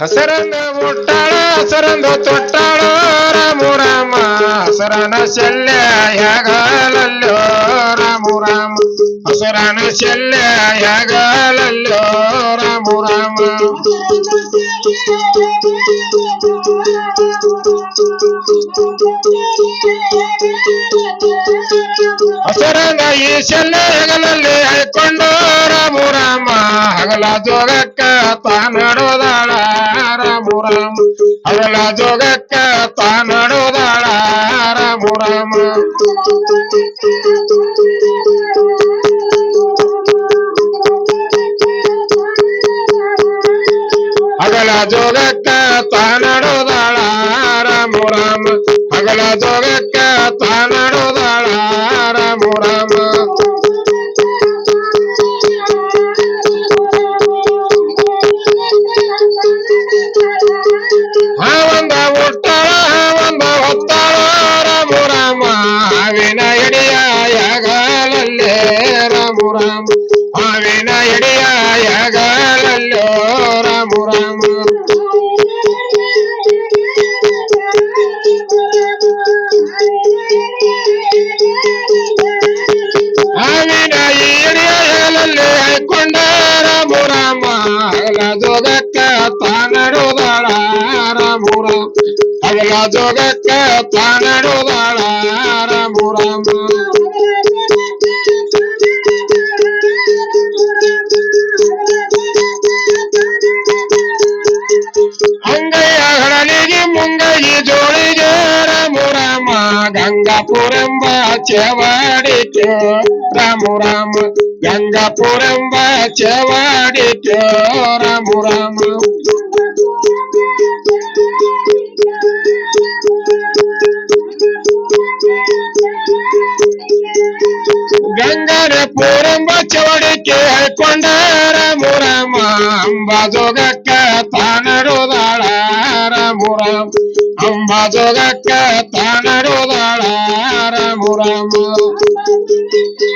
ಹಸರನ್ನ ಮುಟ್ಟಾಳ, ಹಸರಂದು ತೊಟ್ಟಾಳ ರಾಮು ರಾಮ ಹಸರನ ಶಲ್ಯ, ಯಾಗಲಲ್ಲೋ ರಾಮು ರಾಮ ಹಸರನ ಶಲ್ಯ, ಯಾಗಲಲ್ಲೋ ರಾಮು ರಾಮ ಹಸರನ ಈ ಶಲ್ಯ ಹೆಗಲಲ್ಲಿ ಹಾಕೊಂಡು ರಾಮು ರಾಮ ಹಗಲ ಜೋಗಕ್ಕ ತಾನಡೋದಾಳ ರಾಮು ರಾಮ ಹಗಲ ಜೋಗಕ್ಕ ತಾನಡೋದಾಳ ರಾಮು ರಾಮ ಹಗಲ ಜೋಗಕ್ಕ ತಾನಡೋದಾಳ ರಾಮು ರಾಮ ಹಗಲ ಜೋಗಕ್ಕ ತಾನಡೋದಾಳ ರಾಮು ರಾಮ ಆ ಒಂದ ಹುಟ್ಟಾಳ ಒಂದ ಹೊತ್ತಾಳ ರಾಮು ರಾಮ ಹಾವಿನ ಎಡೆಯ ಯಾಗಲಲ್ಲೇ ರಾಮು ರಾಮ రాము రామ అగలా జోగక్క తానడు బాళ రాము రామ అగలా జోగక్క తానడు బాళ రాము రామ అంగయ్య హడలిగి ముంగయి జోడిగే రాము రామ గంగాపురం చెవాడికే రాము రామ எங்க புறம் வச்சவாடி தேரமுறம் கங்கர புறம் வச்சவடிக்கு கொண்டார முரமாம்பதுகக்க தானருதாளார முரம் அம்பதுகக்க தானருதாளார முரம்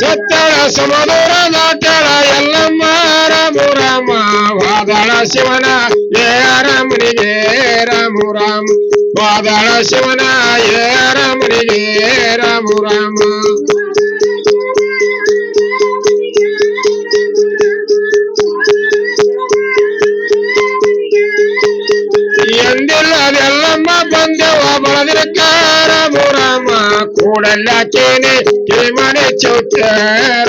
చెత్తడ సుమధుర నాటడ ఎల్లమ్మ రాము రామ వాదడ శివన ఏ రమునిగే రాము రామ వాదడ శివన ఏ రమునిగే రాము రామ ರಾಮ ಎಂದಿಲ್ಲದೆಲ್ಲಮ್ಮ ಬಂದೆವ ಬಳದಿರಕ್ಕ ರಾಮು ರಾಮ ಕೂಡಲ್ಲಾಕೇನೆ ಕಿರಿಮನೆ ಚೌಟ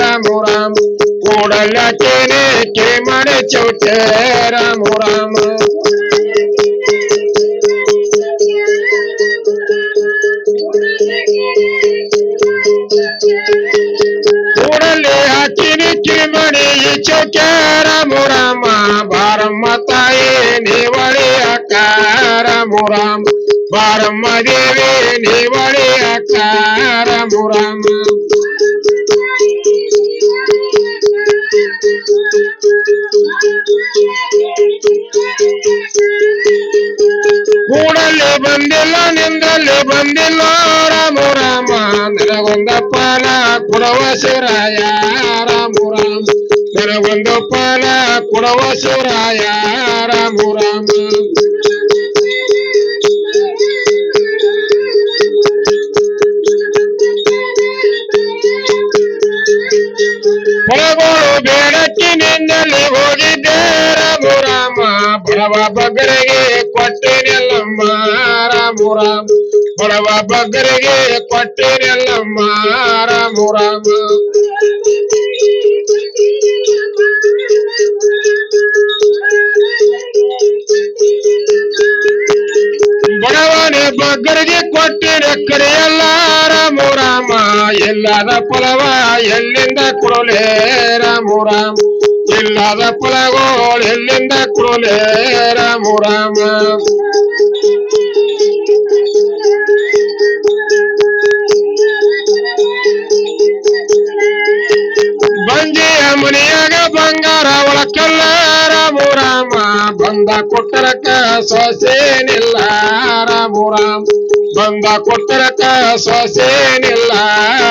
ರಾಮು ರಾಮ ಕೂಡಲ್ಲಾಕೇನೆ ಕಿರಿಮನೆ ಚೌಟ ರಾಮು ರಾಮ ಕೂಡಲ್ಲಿ ಹಾಕಿನಿ ಕಿರಿಮಣಿ ಈ ರಾಮು ರಾಮ ಬಾರಮ್ಮ ದೇವಿ ನೀವಳಿ ಅಕ್ಕ ರಾಮು ರಾಮ ಕೂಡಲ್ಲಿ ಬಂದಿಲ್ಲ ನಿಂದಲ್ಲಿ ಬಂದಿಲ್ಲ ರಾಮು ರಾಮ ನನಗೊಂದ ಫಲ ಕೊಡವ ಶಿವರಾಯ ರಾಮು ರಾಮ ನನಗೊಂದು ಫಲ ಕೊಡವ ಶಿವರಾಯ ರಾಮು ರಾಮ ಹೊರಗೋಳು ಬೇಡಕ್ಕೆ ನಿನ್ನಲ್ಲಿ ಹೋಗಿದ್ದೆ ರಾಮು ರಾಮ ಬಡವ ಬಗ್ಗರಿಗೆ ಕೊಟ್ಟೆನೆಲ್ಲಮ್ಮ ರಾಮು ರಾಮ ಬಡವ ಬಗ್ಗರಿಗೆ ಕೊಟ್ಟೆನೆಲ್ಲಮ್ಮ ರಾಮು இல்லாத புலவா எல்லிந்த குரலே ராமுராம் இல்லாத புலகோள் எல்லிந்த குரலே ராமுராம் பஞ்சிய முனியாக பங்கார வழக்க ಬಂದ ಕೊಟ್ಟರಕ ಸೊಸೇನಿಲ್ಲ ರಾಮ ರಾಮ ಬಂದ ಕೊಟ್ಟರಕ ಸೊಸೇನಿಲ್ಲ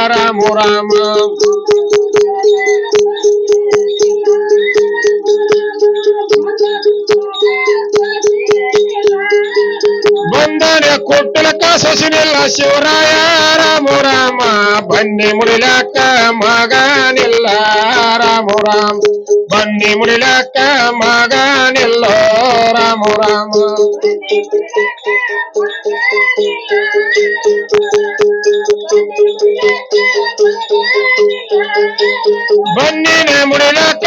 ರಾಮ ರಾಮ ಕೊಟ್ಟಲಕ ಸಸಿನಿಲ್ಲ ಶಿವರಾಯ, ರಾಮ ರಾಮ, ಬನ್ನಿ ಮುಡಿಲಕ್ಕ ಮಗನಿಲ್ಲ, ರಾಮ ರಾಮ. ಬನ್ನಿ ಮುಡಿಲಕ್ಕ ಮಗನಿಲ್ಲ, ರಾಮ ರಾಮ. ಬನ್ನಿನ ಮುಡಿಲಕ್ಕ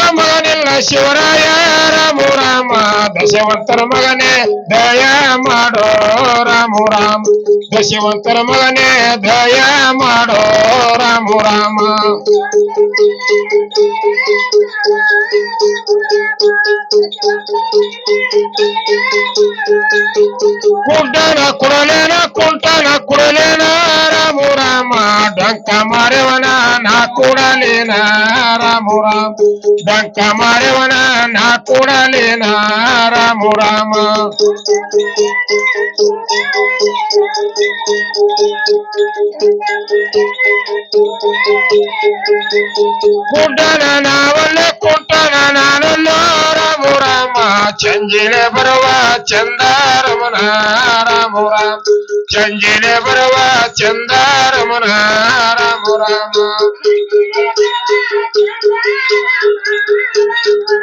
ಮಗನಿಲ್ಲ ಶಿವರಾಯ ರಾಮು ರಾಮ, ದಶವಂತರ ಮಗನೇ ದಯ ಮಾಡೋ ರಾಮು ರಾಮ, ದಶವಂತರ ಮಗನೇ ದಯ ಮಾಡೋ ರಾಮು ರಾಮ. ಕುಂಟನ ಕುಡಲೇನ ಕುಂಟನ ಕುಡಲೇನ ರಾಮು ರಾಮ, ಡಂಕ ಮಾರೇವನ ನಾ ಕುಡಲೇನ ರಾಮು ರಾಮ. ಡಂಕ ಮಾರೇವನ ನಾ ಕೂಡಲೇ ರಾಮ ರಾಮ. ಕುಂಟನ ನಾವಲ್ಲ, ಕುಂಟನ ನಾನಲ್ಲ ರಾಮ. ಚಂಜಿಲೆ ಬರುವ ಚಂದಾರಮನ, ರಾಮು ರಾಮ. ಚಂಜಿಲೆ ಬರುವ ಚಂದಾರಮನ, ರಾಮ ರಾಮ.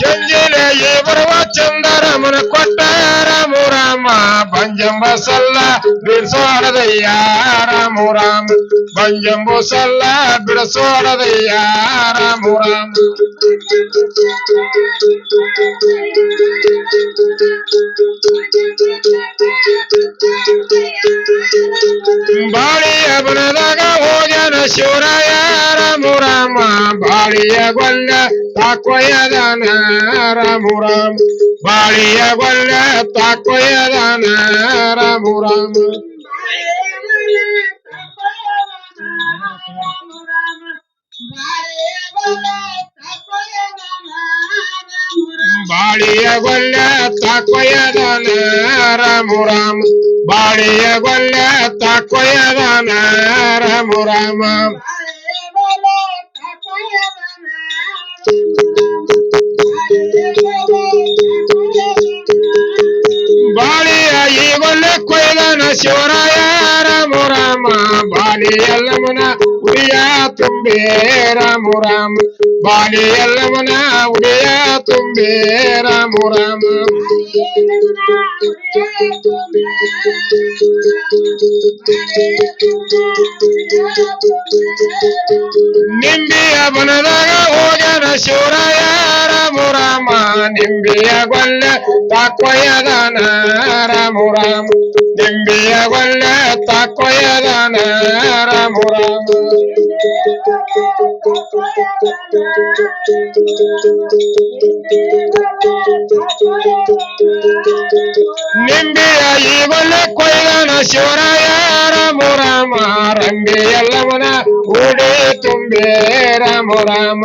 ಚಂಜಿಲೆ ಈ ಬರುವ ಚಂದಾರಮನ ಕೊಟ್ಟ ರಾಮ ರಾಮ ಬಂಜಂಬ ಸಲ್ಲ ಬಿಡಿಸೋಡದಯ್ಯ ರಾಮ ರಾಮ ಬಂಜಂಬು ಸಲ್ಲ ಬಿಡಿಸೋಡದಯ್ಯ ರಾಮ ರಾಮ ಬಾಳಿಯ ಬನದಾಗ ಹೋಗ್ಯಾನ ಶಿವರಾಯ ರಾಮ ರಾಮ ಬಾಳಿಯ ಗೊಲ್ಲ ತಾಕೊಯ್ಯದಾನ ರಾಮ ರಾಮ ಬಾಳಿಯ ಗೊಲ್ಲ ತಾಕೊಯ್ಯದಾನ ರಾಮ ರಾಮ ಬಾಳಿಯ ಗೊಲ್ಲ ತಾಕೊಯ್ಯದಾನ ರಾಮ ರಾಮ ಬಾಳಿಯ ಗೊಲ್ಲ ತಾಕೊಯ್ಯದಾನ ರಾಮ ರಾಮ ಬಾಳಿಯ ಈ ಗೊಲ್ಲ ಕೊಯ್ದಾನ ಶಿವರಾಯ ರಾಮ ರಾಮ బాలియల్లమున ఉడియా తుంబే రాము రామ బాలియల్లమున ఉడియా తుంబే రాము రామ నింబియ బనదగ ఓజన శివరాయ రాము రామ నింబియ గొల్ల తక్కువ రాము రామ ನಿಂಬಿಯ ಗೊಲ್ಲ ತಾಕೊಯ್ಯದಾನ ರಾಮ ರಾಮ ನಿಂಬಿಯ ಈ ಗೊಲ್ಲ ಕೊಯ್ದಾನ ಶಿವರಾಯ ರಾಮ ರಾಮ ರಂಬಿ ಎಲ್ಲವನ ಊಡೆ ತುಂಬೆ ರಾಮ ರಾಮ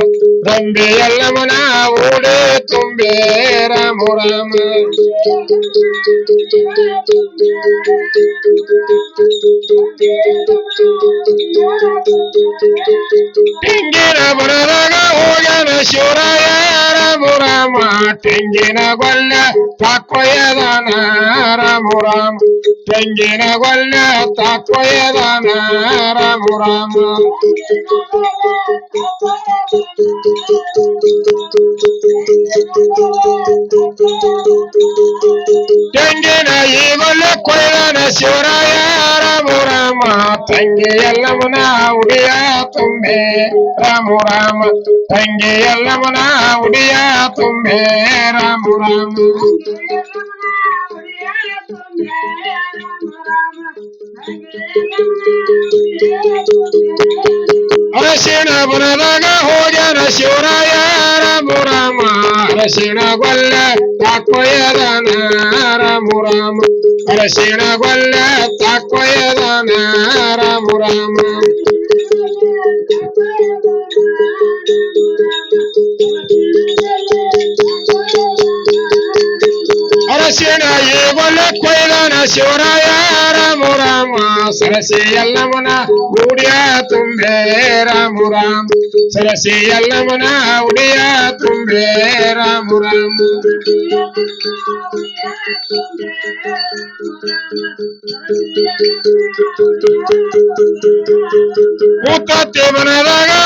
ರಂಬಿ ಎಲ್ಲವನ ಊಡೆ ತುಂಬೆ ರಾಮ ರಾಮ ತೆಂಗಿನ ಬನದಾಗ Shurara, Organa, Shurara ತೆಂಗಿನ ಗೊಲ್ಲ ತಾಕೊಯ್ಯದಾನ ರಾಮ ರಾಮ ತೆಂಗಿನ ಗೊಲ್ಲ ತಾಕೊಯ್ಯದಾನ ರಾಮ ರಾಮ ತೆಂಗಿನ ಈ ಗೊಲ್ಲ ಕೊಯ್ದಾನ ಶಿವರಾಯ ರಾಮ ರಾಮ ತಂಗಿ ಎಲ್ಲವನ ಉಡಿಯ ತುಂಬೆ ರಾಮ ರಾಮ ತಂಗಿ ಎಲ್ಲವನ ಉಡಿಯ ತುಂಬೆ তোমরে রাম রাম రక్షణ బురదగా హోజన శివరాయ రామ రామ రక్షణ గొల్ల తాక్వయదన రామ రామ రక్షణ గొల్ల తాక్వయదన రామ రామ Thank you. ಈ ಗೊಲ್ಲ ಕೊಯ್ದಾನ Shivaraya Ramu Rama ಸರಸಿ tumbera muram sara siyalla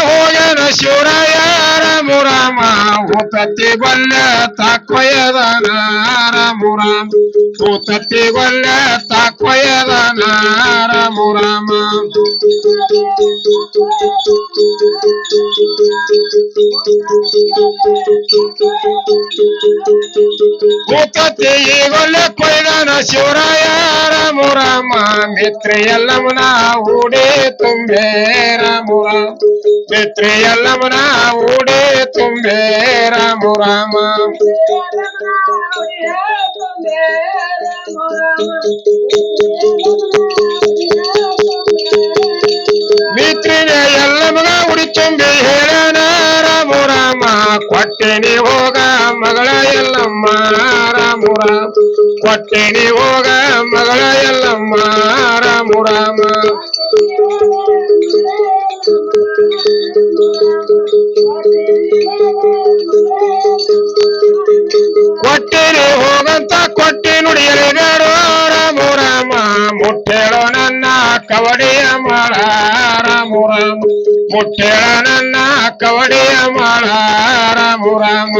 hoya na shura yara murama ukate balla takoya dana muram ukate balla takoya dana muram ಉತ್ತತ್ತಿ ಗೊಲ್ಲ ಕೊಯ್ದಾನ ಶಿವರಾಯ ರಾಮು ರಾಮ ಮಿತ್ರ ಎಲ್ಲಮನ ಊಡೆ ತುಂಬೆ ರಾಮು ರಾಮ ಮಿತ್ರ ಎಲ್ಲಮನ ಊಡೆ ತುಂಬೆ ರಾಮು ರಾಮ ಮಿತ್ರಿನ ಎಲ್ಲಮನ ಉಡಿ ತುಂಬಿ ಹೇಳನ ರಾಮು ರಾಮ ಕೊಟ್ಟೆನಿ ಹೋಗ ಮಗಳ ಎಲ್ಲಮ್ಮ ರಾಮು ರಾಮ ಕೊಟ್ಟೆನಿ ಹೋಗ ಮಗಳ ಎಲ್ಲಮ್ಮ ರಾಮು ರಾಮ ಮುಟ್ಟೇಳ ನನ್ನ ಕವಡಿಯ ಮಾಳ ರಾಮು ರಾಮ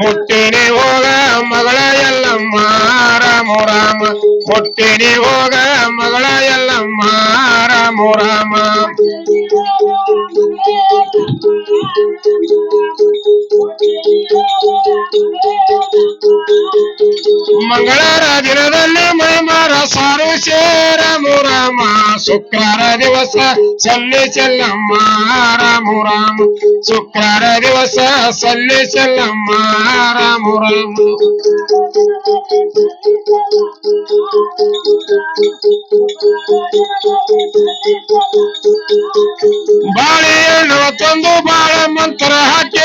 ಮುಟ್ಟಿನಿ ಹೋಗ ಮಗಳ ಎಲ್ಲಮ್ಮ ರಾಮು ರಾಮ ಮುಟ್ಟಿನಿ ಹೋಗ ಮಗಳ ಎಲ್ಲಮ್ಮ ರಾಮು ರಾಮ ಮಂಗಳವಾರ ದಿನದಲ್ಲಿ ಮೈಮಾರ ಸಾರು ಸೇರ ಮುರಾಮ. ಶುಕ್ರವಾರ ದಿವಸ ಸಲ್ಲಿ ಚೆಲ್ಲಮ್ಮ ರಾಮು ರಾಮ ಶುಕ್ರವಾರ ದಿವಸ ಸಲ್ಲಿ ಚೆಲ್ಲಮ್ಮ ರಾಮು ರಾಮ ಬಾಳೆಹಣ್ಣು ತಂದು ಬಾಳ ಮಂತ್ರ ಹಾಕಿ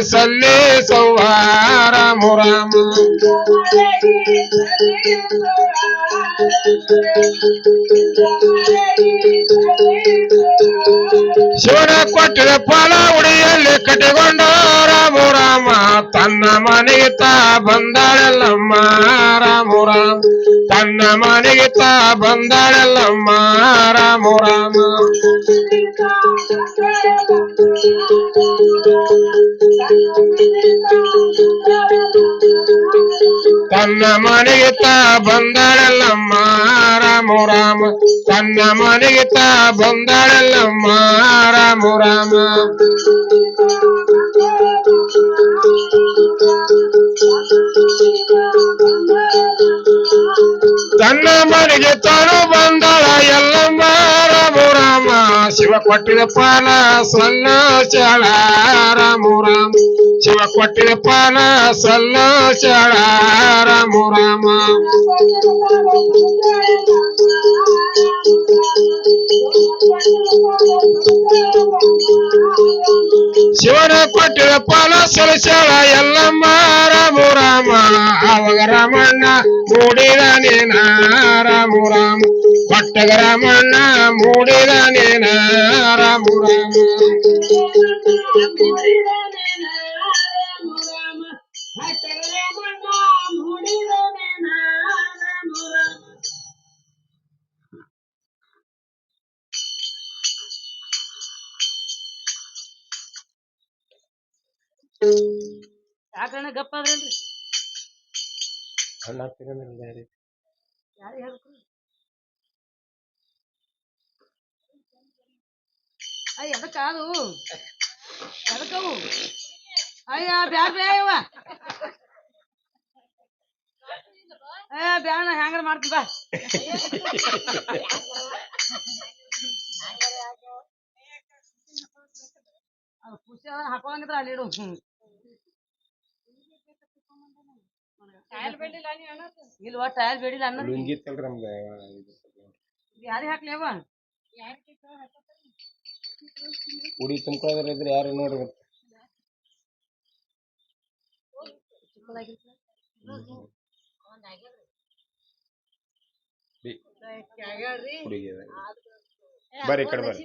ಸಲ್ಲಿಸುವ ರಾಮು ರಾಮ ಶಿವನ ಕೊಟ್ಟಿದ ಫಲ ಉಡಿಯಲ್ಲಿ ಕಟ್ಟಿಕೊಂಡು ರಾಮ ರಾಮ ತನ್ನ ಮನೆಗೆ ತಾ ಬಂದಾಳೆಲ್ಲಮ್ಮ ರಾಮ ರಾಮ ತನ್ನ ಮನೆಗೆ ತಾ ಬಂದಾಳೆಲ್ಲಮ್ಮ ರಾಮ ರಾಮ ತನ್ನ ಮನೆಗೆ ತಾ ಬಂದಳಲ್ಲಮ್ಮ ರಾಮು ರಾಮ. ತನ್ನ ಮನೆಗೆ ತಾ ಬಂದಳಲ್ಲಮ್ಮ ರಾಮು ರಾಮ. ತನ್ನ ಮನೆಗೆ ತಾನು ಬಂದಾಳ ಎಲ್ಲಮ್ಮ ರಾಮು ರಾಮ ಶಿವ ಕೊಟ್ಟಿದ ಪಾಲ ಸಲ್ಲ ಶಾಳ ರಾಮು ರಾಮ ಶಿವ ಕೊಟ್ಟಿದ ಪಾಲ ಸಲ್ಲ ಶಾಳ ರಾಮು ರಾಮ శివుడు కొట్టిన పొల సొలసాల ఎల్లమ్మ రాము రామ అవగ రమణ మూడిద నేనా రాము రామ పట్టగ రమణ మూడిద నేనా రాము రామ పట్టగ రమణ మూడిద ಯಾಕಣ್ಣ ಗಪ್ಪ ಅದ್ರಲ್ರಿ ಹಣ್ಣು ಹಾಕ್ತೀರಂದ್ರೆ ಬೇರೆ ಯಾರಿಗೆ ಹೇಳ್ಬೇಕು ಅಯ್ಯ ಅದಕ್ಕ ಅದು ಅದಕ್ಕವು ಅಯ್ಯ ಬ್ಯಾಡ ಬೇವ ಏ ಬ್ಯಾಡ ಹ್ಯಾಂಗಾರ ಮಾಡ್ತೀನಿ ಬಾ. ಅದು ಖುಷಿ ಅದ ಹಾಕೋಂಗಿದ್ರ ಅಲ್ಲಿ ಇಡು. ಹ್ಮ್ ಇಲ್ವಾ ಟೈರ್ ಬೇಡಿಲ್ಲ ಅನ್ನ ಲುಂಗಿ ಇತ್ತಲ್ರಿ ನಮ್ದು ಇದು ಯಾರಿಗೆ ಹಾಕ್ಲೇವ ಉಡಿ ತುಂಬ್ಕೊಳ್ಳೋದ್ರ ಇದ್ರೆ ಯಾರು ನೋಡ್ರಿ ಗೊತ್ತ ಹುಡುಗಿ ಅದ. ಬರ್ರಿ ಈ ಕಡೆ ಬರ್ರಿ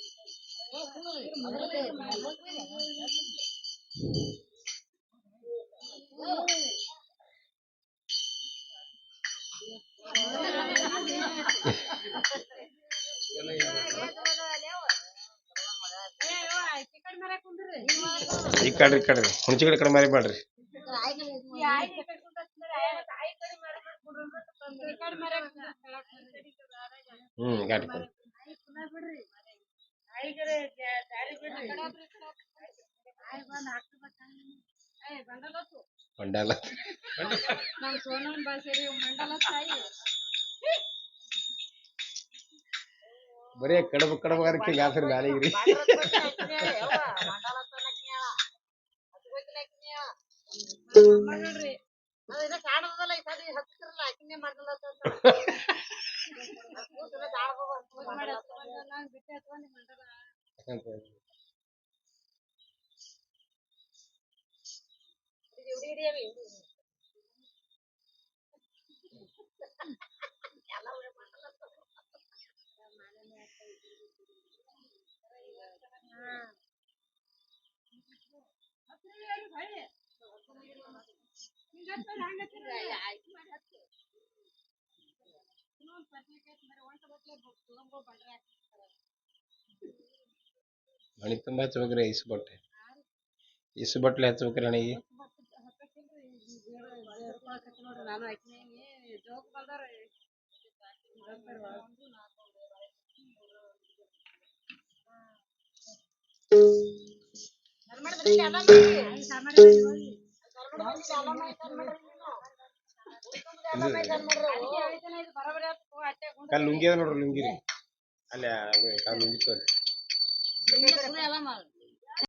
ಈ ಕಡ್ರಿ ಈ ಕಡ್ರಿ ಹುಣ್ಚಿ ಕಡೆ ಕಡೆ ಮಾರಿ ಮಾಡ್ರಿ. ಹ್ಮ್, ಗಾಡಿ ಕೊಡಿ. ಮಂಡಲ. ಬರೀ ಕಡಬ ಕಡಬ ಅದಕ್ಕೆ ಗಾಸರಿ ಮ್ಯಾಲಿಗ್ರಿ ಅಮ್ಮಾಳರೇ ನಾನು ಇದನ್ನ ಕಾಣೋದಲ್ಲ ಈ ಪದಿ ಹತ್ತ ಮಣಿ ತುಂಬ ಹಚ್ಬೇಕ್ರಿ ಇಸು ಬಟ್ಟೆ ಇಸು ಬಟ್ಲೆ ಹಚ್ಬೇಕ್ರಿ ಅಣಿಗೆ ಲುಂಗಿ ಅದ ನೋಡ್ರಿ ಲುಂಗಿ ರೀ અલ્યા કામ નીકળ્યો